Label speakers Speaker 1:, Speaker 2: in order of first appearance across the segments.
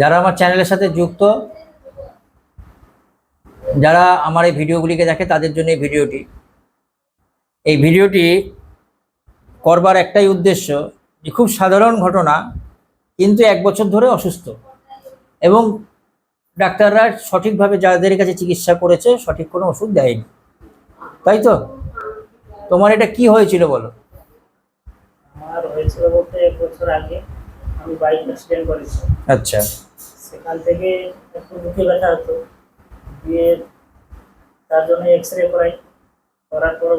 Speaker 1: যারা আমার চ্যানেলের সাথে যুক্ত যারা আমার এই ভিডিওগুলিকে দেখে তাদের জন্য এই ভিডিওটি। এই ভিডিওটি করবার একটাই উদ্দেশ্য যে খুব সাধারণ ঘটনা কিন্তু এক বছর ধরে অসুস্থ। এবং ডাক্তাররা সঠিকভাবে যাদের কাছে চিকিৎসা করেছে সঠিক কোনো ওষুধ দেয়নি। তাই তো? তোমার এটা কি হয়েছিল বলো?
Speaker 2: আমার হয়েছিল বলতে এক বছর আগে আমি বাইক অ্যাক্সিডেন্ট করেছি।
Speaker 1: আচ্ছা।
Speaker 2: সেখান থেকে একটু বুকে ব্যথা হতো। দিয়ে তার জন্য এক্স রে করাই। করার পর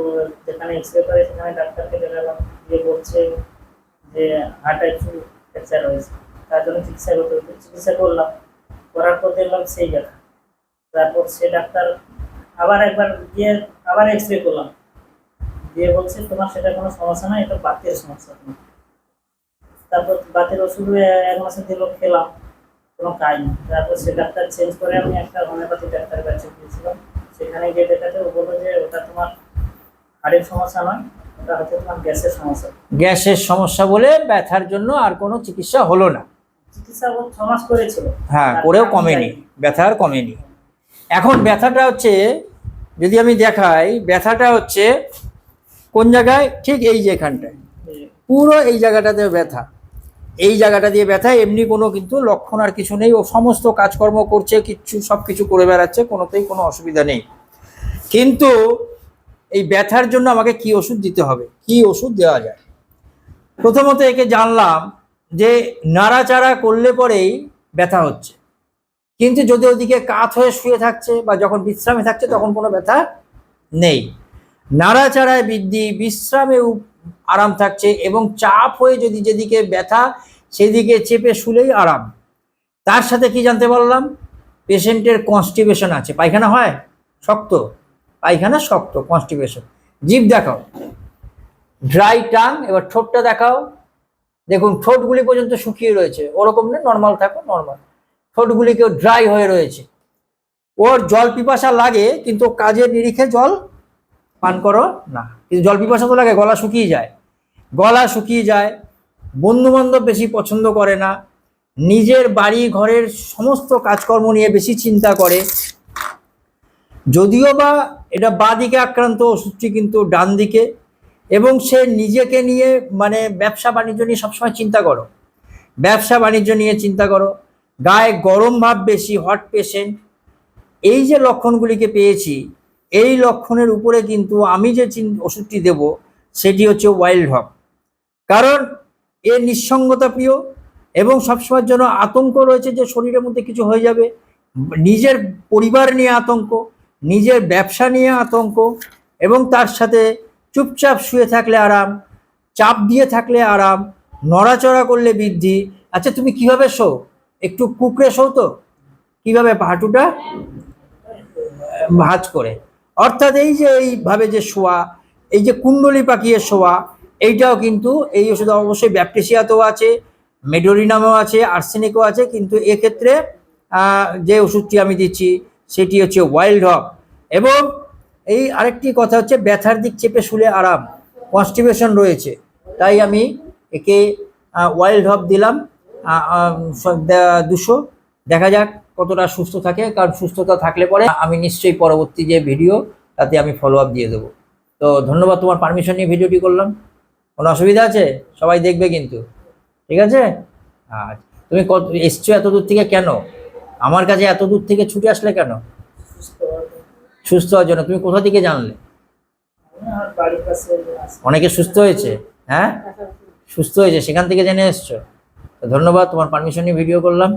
Speaker 2: যেখানে এক্স রে করে, সেখানে ডাক্তারকে দেখালাম দিয়ে বলছে যে হার্টে একটু ফ্র্যাকচার হয়েছে। তার জন্য চিকিৎসা করতে হতো। চিকিৎসা করলাম। করার পর দেখলাম সেই ব্যথা। তারপর সে ডাক্তার আবার একবার গিয়ে আবার এক্স রে করলাম। দিয়ে বলছে, তোমার সেটা কোনো সমস্যা নয়, এটা বাতের সমস্যা তোমার। তারপর বাতের ওষুধ এক মাসের দিল খেলাম। কোনো কাজ নেই। তারপর সে ডাক্তার চেঞ্জ করে আমি একটা হোমিওপ্যাথি ডাক্তারের কাছে গিয়েছিলাম। সেখানে গিয়ে দেখাতে ও বলল যে ওটা তোমার হাড়ের সমস্যা নয় ওটা হচ্ছে তোমার গ্যাসের সমস্যা।
Speaker 1: গ্যাসের সমস্যা বলে ব্যথার জন্য আর কোনো চিকিৎসা হলো না।
Speaker 2: চিকিৎসা ও ছ মাস করেছিল।
Speaker 1: হ্যাঁ করেও কমেনি ব্যথা আর কমেনি। এখন ব্যথাটা হচ্ছে যদি আমি দেখাই ব্যথাটা হচ্ছে কোন জায়গায়? ঠিক এই যে এখানটায়। পুরো এই জায়গাটাতে ব্যথা। এই জায়গাটা দিয়ে ব্যথা, এমনি কোনো কিন্তু লক্ষণ আর কিছু নেই। ও সমস্ত কাজকর্ম করছে, কিচ্ছু সব কিছু করে বেড়াচ্ছে, কোনোতেই কোনো অসুবিধা নেই। কিন্তু এই ব্যথার জন্য আমাকে কি ওষুধ দিতে হবে? কি ওষুধ দেওয়া যায়? প্রথমত একে জানলাম যে নাড়াচাড়া করলে পরেই ব্যথা হচ্ছে। কিন্তু যদি ওদিকে কাত হয়ে শুয়ে থাকছে বা যখন বিশ্রামে থাকছে, তখন কোনো ব্যথা নেই। নাড়াচাড়ায় বৃদ্ধি, বিশ্রামে আরাম থাকছে এবং চাপ হয়ে যদি যেদিকে ব্যথা, সেদিকে চেপে শুলেই আরাম। তার সাথে কি জানতে পারলাম? পেশেন্টের কনস্টিপেশন আছে। পায়খানা হয়? শক্ত। পায়খানা শক্ত কনস্টিপেশন জিভ দেখাও। ড্রাই টাং এবার ঠোঁটটা দেখাও। দেখুন, ঠোঁটগুলি পর্যন্ত শুকিয়ে রয়েছে। ওরকম না নর্মাল থাকো নর্মাল ঠোঁটগুলিকেও ড্রাই হয়ে রয়েছে। ওর জল পিপাসা লাগে, কিন্তু কাজের নিরিখে জল পান করো? না। কিন্তু জল পিপাসা তো লাগে গলা শুকিয়ে যায়। গলা শুকিয়ে যায় বন্ধু বান্ধব বেশি পছন্দ করে না নিজের বাড়ি ঘরের সমস্ত কাজকর্ম নিয়ে বেশি চিন্তা করে। যদিও বা এটা বাঁ দিকে আক্রান্ত ওষুধটি কিন্তু ডান দিকে এবং সে নিজেকে নিয়ে মানে ব্যবসা বাণিজ্য নিয়ে সবসময় চিন্তা করো। ব্যবসা বাণিজ্য নিয়ে চিন্তা করো। গায়ে গরম ভাব বেশি হট পেশেন্ট এই যে লক্ষণগুলিকে পেয়েছি এই লক্ষণের উপরে কিন্তু আমি যে ওষুধটি দেব, সেটি হচ্ছে ওয়াইল্ড হক কারণ এ নিঃসঙ্গতা প্রিয় এবং সবসময়ের জন্য আতঙ্ক রয়েছে যে শরীরের মধ্যে কিছু হয়ে যাবে। নিজের পরিবার নিয়ে আতঙ্ক, নিজের ব্যবসা নিয়ে আতঙ্ক এবং তার সাথে চুপচাপ শুয়ে থাকলে আরাম, চাপ দিয়ে থাকলে আরাম, নড়াচড়া করলে বৃদ্ধি। আচ্ছা তুমি কীভাবে শো? একটু কুকড়ে শো তো? কীভাবে হাঁটুটা? ভাজ করে। অর্থাৎ এই যে এইভাবে যে শোয়া, এই যে কুণ্ডলি পাকিয়ে শোয়া, এইটাও কিন্তু এই ওষুধ অবশ্যই ব্যাপটিসিয়াতেও আছে, মেডোরিনামেও আছে, আর্সেনিকও আছে, কিন্তু এক্ষেত্রে যে ওষুধটি আমি দিচ্ছি, সেটি হচ্ছে ওয়াইল্ড হক। এবং এই আরেকটি কথা হচ্ছে ব্যথার দিক চেপে শুলে আরাম, কনস্টিপেশন রয়েছে। তাই আমি একে ওয়াইল্ড হক দিলাম দুশো, দেখা যাক। কতটা সুস্থ থাকে, কারণ সুস্থতা থাকলে পরে আমি নিশ্চয়ই পরবর্তী যে ভিডিও তাতে আমি ফলো আপ দিয়ে দেবো। তো ধন্যবাদ তোমার পারমিশন নিয়ে ভিডিওটি করলাম। কোনো অসুবিধা আছে? সবাই দেখবে কিন্তু। ঠিক আছে? আর তুমি কত, এসছো এত দূর থেকে কেন? আমার কাছে এত দূর থেকে ছুটে আসলে কেন?
Speaker 2: সুস্থ
Speaker 1: হওয়ার জন্য। তুমি কোথা থেকে জানলে। অনেকে সুস্থ হয়েছে হ্যাঁ? সুস্থ হয়েছে, সেখান থেকে জেনে এসছো। ধন্যবাদ, তোমার পারমিশন নিয়ে ভিডিও করলাম।